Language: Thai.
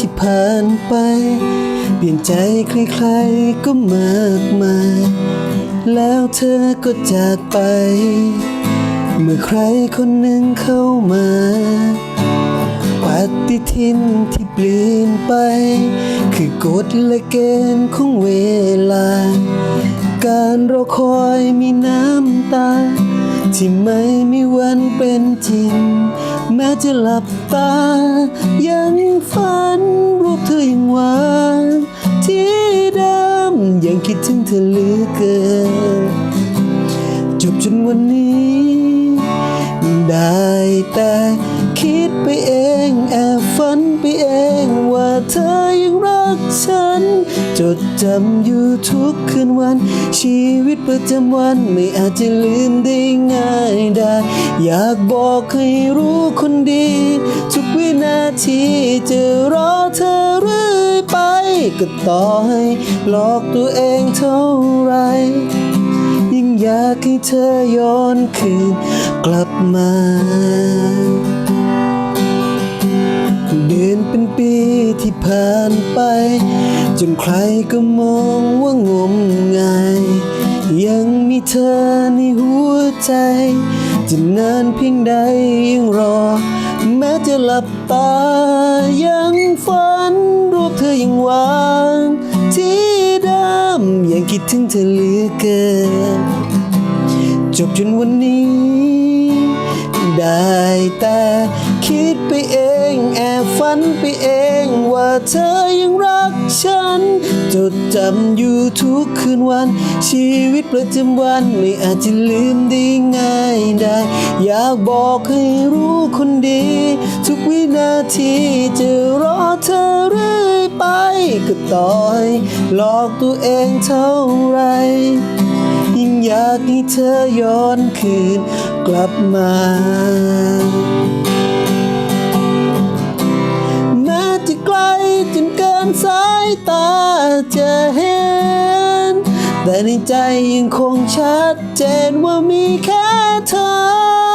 ที่ผ่านไป เปลี่ยนใจใครๆก็มากมาย แล้วเธอก็จากไป เมื่อใครคนหนึ่งเข้ามาปฏิทินที่เปลี่ยนไป คือกฎและเกณฑ์ของเวลา การรอคอยมีน้ำตา ที่ไม่มีวันเป็นจริง แม้จะหลับตา ยังฝันรูปเธอยังหวานที่เดิมยังคิดถึงเธอเหลือเกินจบจนวันนี้ ได้แต่คิดไปเอง จดจำอยู่ทุกคืนวัน ชีวิตประจำวันไม่อาจจะลืมได้ง่ายได้ อยากบอกให้รู้คนดี ทุกวินาทีจะรอเธอเรื่อยไป ก็ต่อให้หลอกตัวเองเท่าไหรยิ่งอยากให้เธอย้อนคืนกลับมา เดือนเป็นปีที่ผ่านไป จนใครก็มองว่างมงายยังมีเธอในหัวใจ จะนานเพียงใดยังรอ แม้จะหลับตายังฝันรูปเธอยังหวานที่เดิมยังคิดถึงเธอเหลือเกินจบจนวันนี้ ได้แต่คิดไปเองแอบฝันไปเองว่าเธอยังรักฉัน จดจำอยู่ทุกคืนวัน ชีวิตประจำวันไม่อาจจะลืมได้ง่ายได้ อยากบอกให้รู้คนดี ทุกวินาทีจะรอเธอเรื่อยไปก็ต่อให้หลอกตัวเองเท่าไหร่ อยากให้เธอย้อนคืนกลับมา แม้จะไกลจนเกินสายตาจะเห็น แต่ในใจยังคงชัดเจนว่ามีแค่เธอ